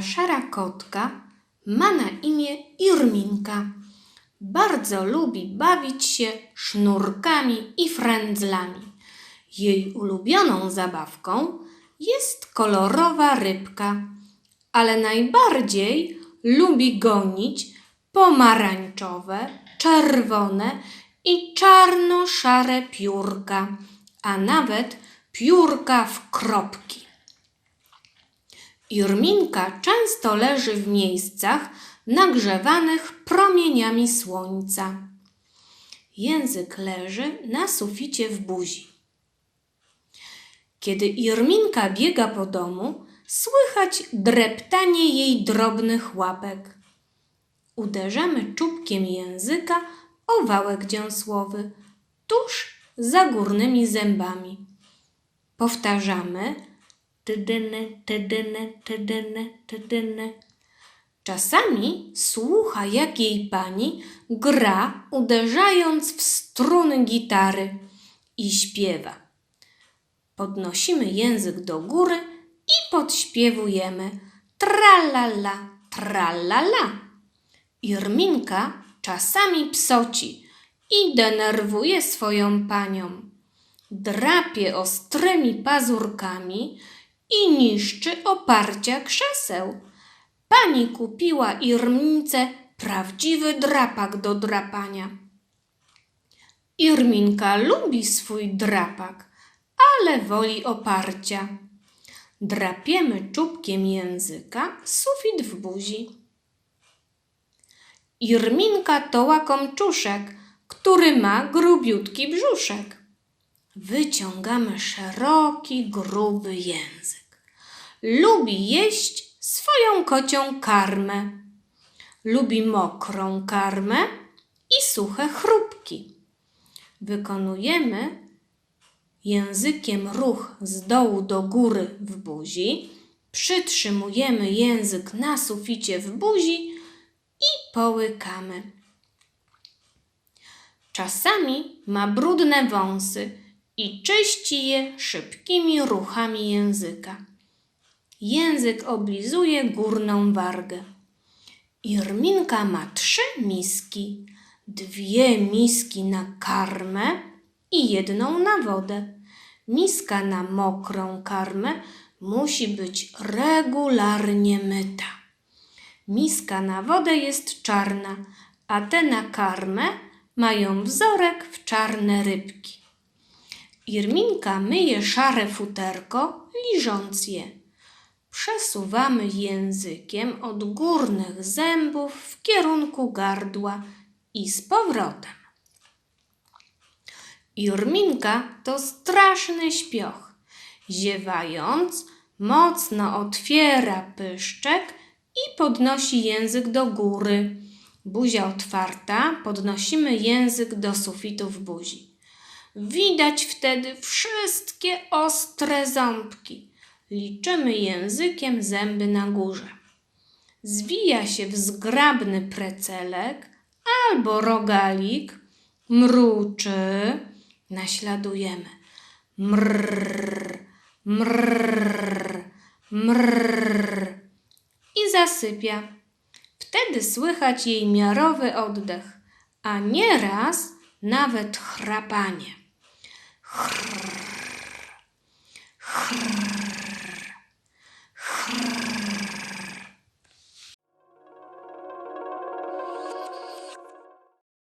Szara kotka ma na imię Irminka. Bardzo lubi bawić się sznurkami i frędzlami. Jej ulubioną zabawką jest kolorowa rybka, ale najbardziej lubi gonić pomarańczowe, czerwone i czarno-szare piórka, a nawet piórka w kropki. Irminka często leży w miejscach nagrzewanych promieniami słońca. Język leży na suficie w buzi. Kiedy Irminka biega po domu, słychać dreptanie jej drobnych łapek. Uderzamy czubkiem języka o wałek dziąsłowy, tuż za górnymi zębami. Powtarzamy tydyny, tydyny, tydyny, tydyny. Czasami słucha, jak jej pani gra, uderzając w struny gitary i śpiewa. Podnosimy język do góry i podśpiewujemy tralala, tralala. Irminka czasami psoci i denerwuje swoją panią. Drapie ostrymi pazurkami i niszczy oparcia krzeseł. Pani kupiła Irmince prawdziwy drapak do drapania. Irminka lubi swój drapak, ale woli oparcia. Drapiemy czubkiem języka sufit w buzi. Irminka to łakomczuszek, który ma grubiutki brzuszek. Wyciągamy szeroki, gruby język. Lubi jeść swoją kocią karmę. Lubi mokrą karmę i suche chrupki. Wykonujemy językiem ruch z dołu do góry w buzi. Przytrzymujemy język na suficie w buzi i połykamy. Czasami ma brudne wąsy i czyści je szybkimi ruchami języka. Język oblizuje górną wargę. Irminka ma trzy miski, dwie miski na karmę i jedną na wodę. Miska na mokrą karmę musi być regularnie myta. Miska na wodę jest czarna, a te na karmę mają wzorek w czarne rybki. Irminka myje szare futerko, liżąc je. Przesuwamy językiem od górnych zębów w kierunku gardła i z powrotem. Irminka to straszny śpioch. Ziewając, mocno otwiera pyszczek i podnosi język do góry. Buzia otwarta, podnosimy język do sufitu w buzi. Widać wtedy wszystkie ostre ząbki. Liczymy językiem zęby na górze. Zwija się w zgrabny precelek albo rogalik, mruczy, naśladujemy. Mrrr, mrrr, mrrr i zasypia. Wtedy słychać jej miarowy oddech, a nieraz nawet chrapanie. 呼呼